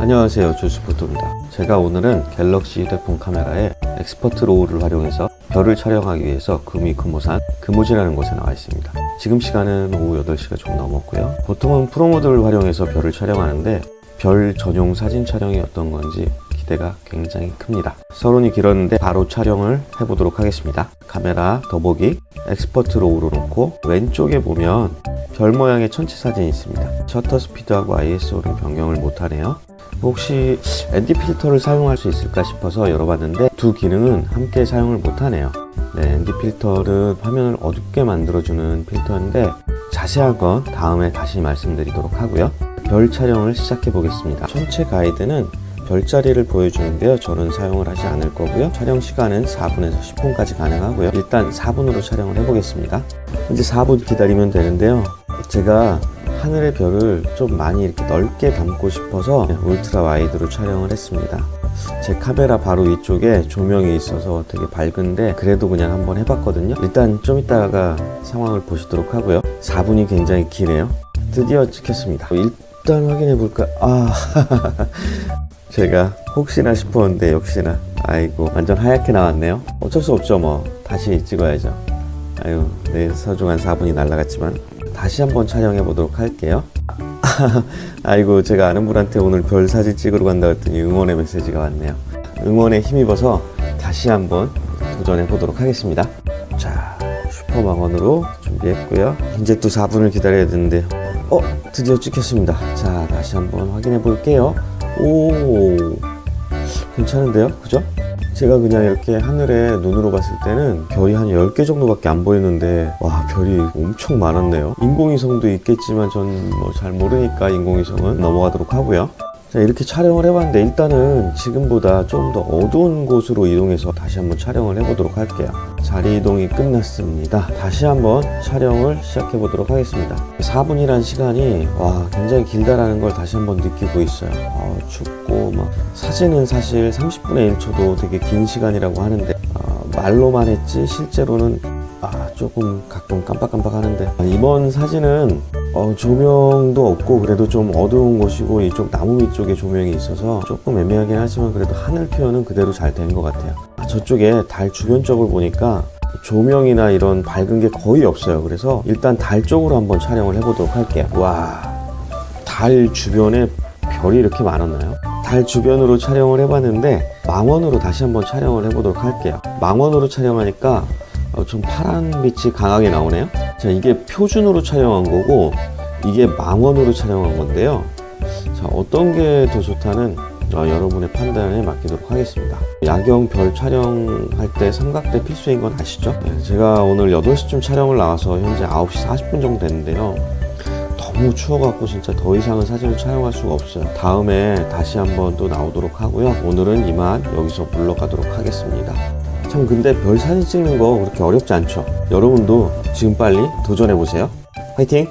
안녕하세요 조스포토입니다. 제가 오늘은 갤럭시 휴대폰 카메라에 엑스퍼트 로우를 활용해서 별을 촬영하기 위해서 금이 금호산 금호지라는 곳에 나와 있습니다. 지금 시간은 오후 8시가 좀 넘었고요. 보통은 프로모드를 활용해서 별을 촬영하는데 별 전용 사진 촬영이 어떤 건지 기대가 굉장히 큽니다. 서론이 길었는데 바로 촬영을 해보도록 하겠습니다. 카메라 더보기 엑스퍼트 로우로 놓고 왼쪽에 보면 별 모양의 천체 사진이 있습니다. 셔터 스피드하고 ISO를 변경을 못하네요 혹시 ND 필터를 사용할 수 있을까 싶어서 열어봤는데 두 기능은 함께 사용을 못하네요. 네, ND 필터는 화면을 어둡게 만들어주는 필터인데 자세한 건 다음에 다시 말씀드리도록 하고요. 별 촬영을 시작해 보겠습니다. 전체 가이드는 별자리를 보여주는데요. 저는 사용을 하지 않을 거고요. 촬영 시간은 4분에서 10분까지 가능하고요. 일단 4분으로 촬영을 해보겠습니다. 이제 4분 기다리면 되는데요. 제가 하늘의 별을 좀 많이 이렇게 넓게 담고 싶어서 울트라 와이드로 촬영을 했습니다. 제 카메라 바로 위쪽에 조명이 있어서 되게 밝은데 그래도 그냥 한번 해봤거든요. 일단 좀 이따가 상황을 보시도록 하고요. 4분이 굉장히 기네요. 드디어 찍혔습니다. 일단 확인해 볼까? 아, 제가 혹시나 싶었는데 역시나 아이고 완전 하얗게 나왔네요. 어쩔 수 없죠 뭐 다시 찍어야죠. 아유 내 소중한 4분이 날라갔지만 다시 한번 촬영해 보도록 할게요. 아이고 제가 아는 분한테 오늘 별 사진 찍으러 간다 했더니 응원의 메시지가 왔네요. 응원에 힘입어서 다시 한번 도전해 보도록 하겠습니다. 자 슈퍼망원으로 준비했고요. 이제 또 4분을 기다려야 되는데 어 드디어 찍혔습니다. 자 다시 한번 확인해 볼게요. 오 괜찮은데요, 그죠? 제가 그냥 이렇게 하늘에 눈으로 봤을 때는 별이 한 10개 정도밖에 안 보이는데 와 별이 엄청 많았네요. 인공위성도 있겠지만 전 뭐 잘 모르니까 인공위성은 넘어가도록 하고요 자 이렇게 촬영을 해봤는데 일단은 지금보다 좀 더 어두운 곳으로 이동해서 다시 한번 촬영을 해보도록 할게요. 자리 이동이 끝났습니다. 다시 한번 촬영을 시작해 보도록 하겠습니다. 4분이란 시간이 와 굉장히 길다라는 걸 다시 한번 느끼고 있어요. 어, 춥고 막. 사진은 사실 30분의 1초도 되게 긴 시간이라고 하는데 어, 말로만 했지 실제로는 아 조금 가끔 깜빡깜빡 하는데. 아, 이번 사진은 어, 조명도 없고 그래도 좀 어두운 곳이고 이쪽 나무 밑 쪽에 조명이 있어서 조금 애매하긴 하지만 그래도 하늘 표현은 그대로 잘 된 것 같아요. 아, 저쪽에 달 주변 쪽을 보니까 조명이나 이런 밝은 게 거의 없어요. 그래서 일단 달 쪽으로 한번 촬영을 해보도록 할게요. 와 달 주변에 별이 이렇게 많았나요? 달 주변으로 촬영을 해봤는데 망원으로 다시 한번 촬영을 해보도록 할게요. 망원으로 촬영하니까 어, 좀 파란 빛이 강하게 나오네요 자 이게 표준으로 촬영한 거고 이게 망원으로 촬영한 건데요. 자 어떤 게 더 좋다는 어, 여러분의 판단에 맡기도록 하겠습니다. 야경 별 촬영할 때 삼각대 필수인 건 아시죠? 네, 제가 오늘 8시쯤 촬영을 나와서 현재 9시 40분 정도 됐는데요. 너무 추워갖고 진짜 더 이상은 사진을 촬영할 수가 없어요. 다음에 다시 한번 또 나오도록 하고요. 오늘은 이만 여기서 물러가도록 하겠습니다 참 근데 별 사진 찍는 거 그렇게 어렵지 않죠? 여러분도 지금 빨리 도전해 보세요. 화이팅